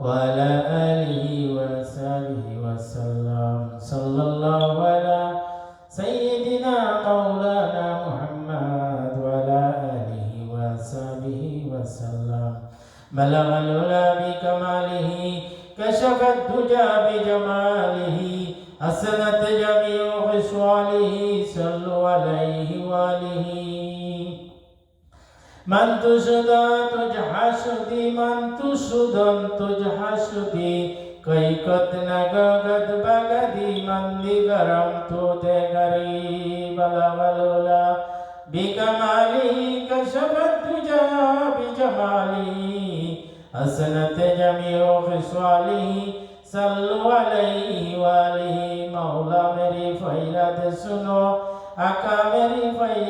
وعلى آله وصحبه وسلم. صلى الله على سيدنا مولانا محمد وعلى آله وصحبه وسلم. بلغ العلا بكماله كشف الدجى بجماله حسنت جميع خصاله صلوا عليه وآله. মন্তুষুদন তুজহাসুদি মন্তুষুদন তুজহাসুদি কৈকত নগদ বগদি মন্দি গরম তুদে গরি বলবলুলা বিকমালি কশব তুজা বিজমালি حسنت جميع خصاله صلوا عليه وآله مولا میری فیلت سنو آقا میری فیلت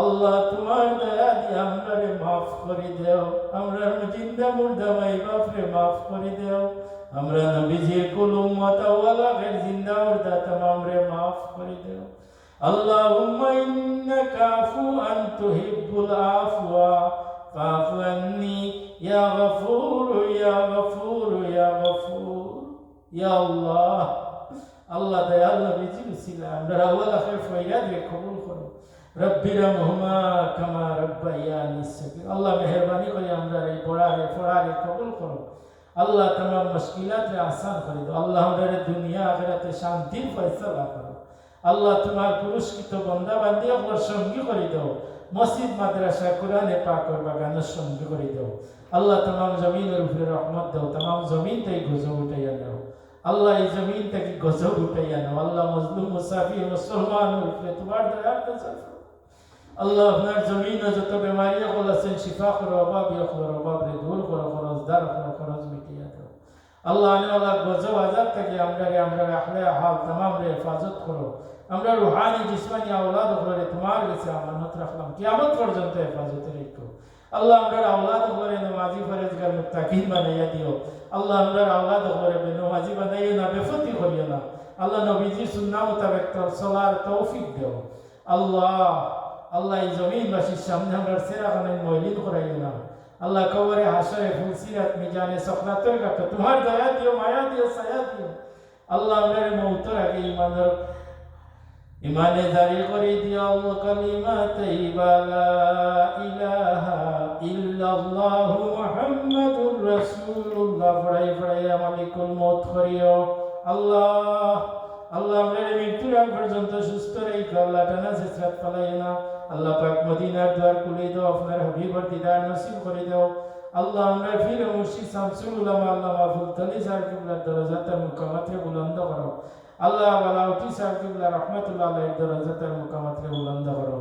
আল্লাহ তোমার দয়া দিয়ে আমরারে মাফ করে দেও। আমরা জিন্দা মুর্দা মাই বাপরে মাফ করে দেও। আমরা নবীজির কুল উম্মতওয়ালা জিন্দা মুর্দা তমাম রে মাফ করে দেও। আল্লাহুম্মা ইন্নাকা আফু আন আফওয়া। ফাফু আন্নি, ইয়া গফুর ইয়া গফুর ইয়া গফুর। ইয়া আল্লাহ। আল্লাহ দয়াল নবীজি উসিলা আমরা আল্লাহ আখের ফয়রাদ রে কবুল করো। রব্বি রহমা কামা রব্বায়ানি সগীর আল্লাহ মেহেরবানি করে আমরা এই পড়ারে পড়ারে কবুল করো। আল্লাহ তোমার মুশকিলাত আসান করে দাও। আল্লাহ আমাদের দুনিয়া আখিরাতে শান্তির ফয়সালা করো। আল্লাহ তোমার পুরস্কৃত বন্দা বান্দি আপনার সঙ্গী করে দাও। মসজিদ, মাদ্রাসা, কোরআনে পাকর বাগানের সঙ্গী করে দাও। আল্লাহ তাম জমিনের উপরে রহমত দাও। তাম জমিন থেকে গজব উঠাইয়া দাও আল্লাহ এই জমিন থেকে গজব উঠাইয়া নাও। আল্লাহ মজলুম, মুসাফির, মুসলমান উপরে তোমার দয়া। আল্লাহ আপনার জমিনে যত বেমারি সকল আছেন শিফা করো অভাব ইয়কলর অভাব, রে দূর করো খরচ দার করো খরচ মিটিয়া দাও। আল্লাহ আনে আল্লাহ গজব আজাদ থেকে আমরা রে আমরা রে আখলে হাল তামাম রে হেফাজত করো। আমরা রুহানি, জিসমানি, আওলাদ করে তোমার কাছে আমানত রাখলাম। কিয়ামত পর্যন্ত হেফাজতে রেখো। আল্লাহ আমরা আওলাদ করে নমাজি ফরেজগার মুত্তাকিন বানাইয়া দিও। আল্লাহ আমরা আওলাদ করে নমাজি বানাইও না, বেফতি করিও না। আল্লাহ নবীজি সুন্না মোতাবেক তোর চলার তৌফিক দেও। আল্লাহ আল্লাহ এই জমিনবাসীর সামনে আমরা সেরা খানের ময়লিন করাইও না। আল্লাহ কবরে হাসরে ফুলসিরাত, মিজানে সফলাতের কাছে তোমার দয়া দিও, মায়া দিও, ছায়া দিও। আল্লাহ আমরা মৌতর আগে ইমানের ইমানে জারি করে দিও, কালিমা তাইবা, লা ইলাহা ইল্লাল্লাহ ফড়াই ফড়াই মালিকুল মউত করিও। আল্লাহ আল্লাহ আমরা মৃত্যুর আগ পর্যন্ত সুস্থ রেখো, আল্লাহ টানা শেষরাত পালাই না। আল্লাহ পাক মদিনার দ্বার খুলে দাও, আপনার হাবিবর দিদার নসিব করে দাও। আল্লাহ আমরা ফির মুর্শিদ শামসুল উলামা, আল্লাহ মাহফুজ তলি সাহেব কিবলার দরজাতে মুকামাতে বুলন্দ করো। আল্লাহ বালাউটি সাহেব কিবলা রহমতুল্লাহ আলাইহির দরজাতে মুকামাতে বুলন্দ করো।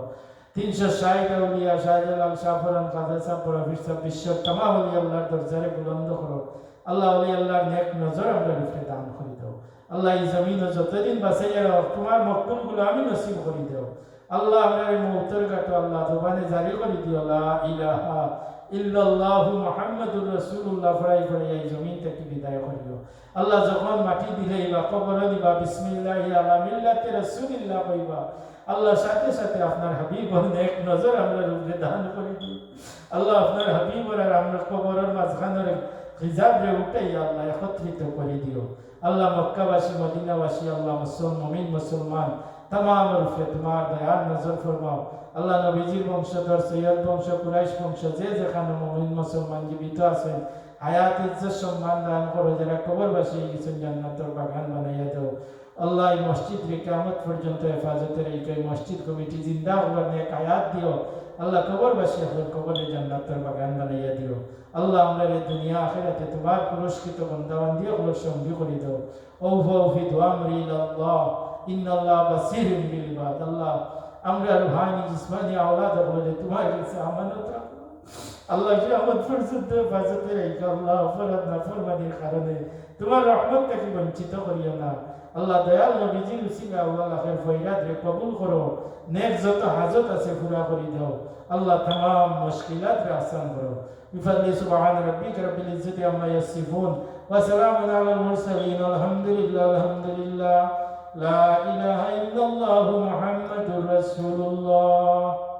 তিনশো ষাট আউলিয়া শাহজালাল শাহফরান কাজা সাহেব প্রফিস বিশ্ব তামাম আলী আল্লাহর দরজারে বুলন্দ করো। আল্লাহ আলী আল্লাহর নেক নজর আমরা দান করে দাও। আল্লাহ এই জমিন যতদিন বাঁচাইয়া রাখো তোমার মকবুলগুলো আমি নসিব করে দাও। আল্লাহ আমরা মৌতর কাটো আল্লাহ জবানে জারি করে দিও। লা ইলাহা ইল্লাল্লাহু মুহাম্মাদুর রাসূলুল্লাহ ফরাই ফরাই এই জমিন থেকে বিদায় করিও আল্লাহ যখন মাটি দিলে বা কবর দিবা বিসমিল্লাহি আলা মিল্লাতি রাসূলিল্লাহ কইবা, আল্লাহ সাথে সাথে আপনার হাবিবর নেক নজর আমরা রূপে দান করে দিও। আল্লাহ আপনার হাবিবর আর আমরা কবরের মাঝখানের হিজাবে উঠে আল্লাহ একত্রিত করে দিও। আল্লাহ মক্কাবাসী, মদিনাবাসী, আল্লাহ মুসলম, মমিন, মুসলমান, তামাম রূপে তোমার দয়ার নজর ফরমাও। আল্লাহ নবীজির বংশধর, সৈয়দ বংশ, কুরাইশ বংশ, যে যেখানে মমিন, মুসলমান জীবিত আছেন, হায়াত, ইজ্জত, সম্মান দান করো, যারা কবরবাসী গেছেন, জান্নাতর বাগান বানাইয়া দাও। আল্লাহ এই মসজিদ রে কিয়ামত পর্যন্ত হেফাজতের এই এই মসজিদ কমিটি জিন্দা হওয়ার নেক আয়াত দিও, আল্লাহ কবর বাসী আপনার কবরে জান্নাতের বাগান বানাইয়া দিও। আল্লাহ আমরা এই দুনিয়া আখেরাতে তোমার পুরস্কৃত বন্দাবান দিয়ে ওগুলোর সঙ্গী করে দাও। ওফ ওফি দোয়া মরি আল্লাহ ইন্নাল্লাহ বাসিরুম বিল ইবাদ আল্লাহ, আমরা রুহানি, জিসমানি, আওলাদ, বলে তোমার কাছে আমানত রাখো আল্লাহ যে আমার ফরসুদ্ধ ফাজতের এই আল্লাহ অপরাধ না ফরমানির কারণে তোমার রহমত তাকে বঞ্চিত করিও না। আল্লাহ দয়াল নবীজি উসিলা আল্লাহ ফের ফৈরাদ রে কবুল করো, নেক যত হাজত আছে পুরা করি দাও। আল্লাহ তাম মুশকিলাত রে আসান করো। বিফাদলি সুবহান রাব্বিক রাব্বিল ইজ্জতি আম্মা ইয়াসিফুন, ওয়া সালামুন আলাল মুরসালিন, আলহামদুলিল্লাহ আলহামদুলিল্লাহ। লা ইলাহা ইল্লাল্লাহু মুহাম্মাদুর রাসূলুল্লাহ।